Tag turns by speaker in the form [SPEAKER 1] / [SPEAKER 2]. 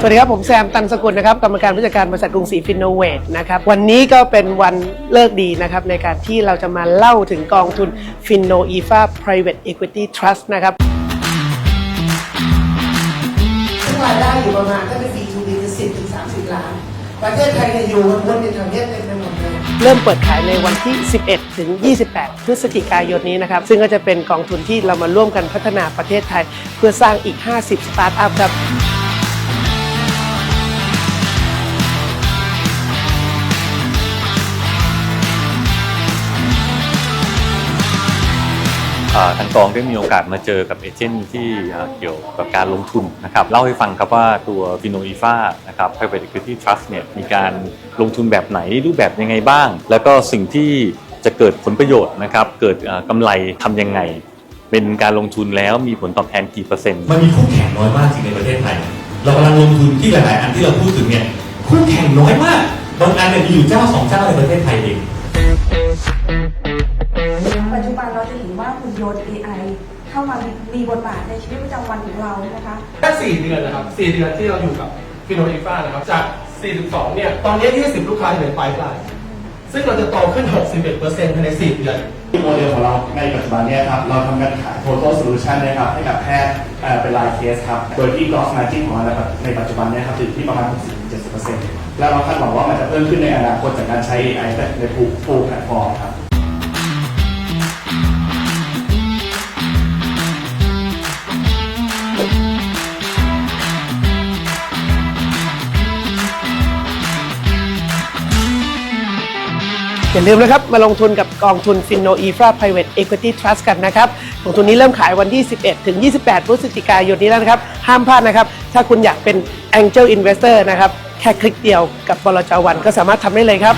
[SPEAKER 1] สวัสดีครับ ผมแซมตันสกุลนะครับกรรมการผู้จัดการบริษัทกรุงศรีฟินโนเวทนะครับวันนี้ก็เป็นวันเลิกดีนะครับในการที่เราจะมาเล่าถึงกองทุน f i n o e f a Private Equity Trust นะครับรายได้อยู่ประมาณถ้าเป็น B2B คือ10ถึง30 ล้าน ประเทศไทยเนี่ยอยู่บนในทางเทศเต็มไปหมด เริ่มเปิดขายในวันที่ 11 ถึง 28 พฤศจิกายนนี้นะครับ ซึ่งก็จะเป็นกองทุนที่เรามาร่วมกันพัฒนาประเทศไทย เพื่อสร้างอีก 50 สตาร์ทอัพครับ
[SPEAKER 2] ทางกองได้มีโอกาสมาเจอกับเอเจนต์ที่เกี่ยวกับการลงทุนนะครับเล่าให้ฟังครับว่าตัว f i n o i f a นะครับ Private Equity Trust เนี่ยมีการลงทุนแบบไหนรูปแบบยังไงบ้าง แล้วก็สิ่งที่จะเกิดผลประโยชน์นะครับ เกิดอ่ากำไรทำยังไง เป็นการลงทุนแล้วมีผลตอบแทนกี่เปอร์เซ็นต์
[SPEAKER 3] มันมีคู่แข่งน้อยมากจริงในประเทศไทย เรากำลังลงทุนที่หลาย ๆ อันที่เราพูดถึงเนี่ยคู่แข่งน้อยมากบางอันเนี่ยมีอยู่เจ้าสองเจ้าในประเทศไทยเอง
[SPEAKER 4] ยนต์ AI เข้ามามีมีบทบาทในชีวิตประจำวันของเรานะคะ
[SPEAKER 5] แค่ 4 เดือนนะครับ 4 เดือนที่เราอยู่กับฟิโนอิฟ้านะครับ จาก 42 เนี่ย ตอนนี้ 20 ลูกค้าอยู่ในปลายปลายซึ่งเราจะโตขึ้น 61%ภายใน 4 เดือน
[SPEAKER 6] โมเดลของเราในปัจจุบันเนี้ครับ เราทำการขาย total solution นะครับให้กับแพทย์เอ่อเป็นรายเคสครับ โดยที่ gross margin ของเราในปัจในปัจจุบันเนี้ครับอยู่ที่ประมาณ 60-70%แล้วเราคาดหวังว่ามันจะเพิ่มขึ้นในอนาคตจากการใช้ AI ในภูภูแพลตฟอร์มครับ
[SPEAKER 1] อย่าลืมนะครับ มาลงทุนกับกองทุน f i n o Efra Private Equity Trust กันนะครับกองทุนนี้เริ่มขายวันที่ 11 ถึง 28 พฤศจิกายนนี้แล้วนะครับ ห้ามพลาดนะครับ ถ้าคุณอยากเป็น Angel Investor นะครับ แค่คลิกเดียวกับบลจวันก็สามารถทำได้เลยครับ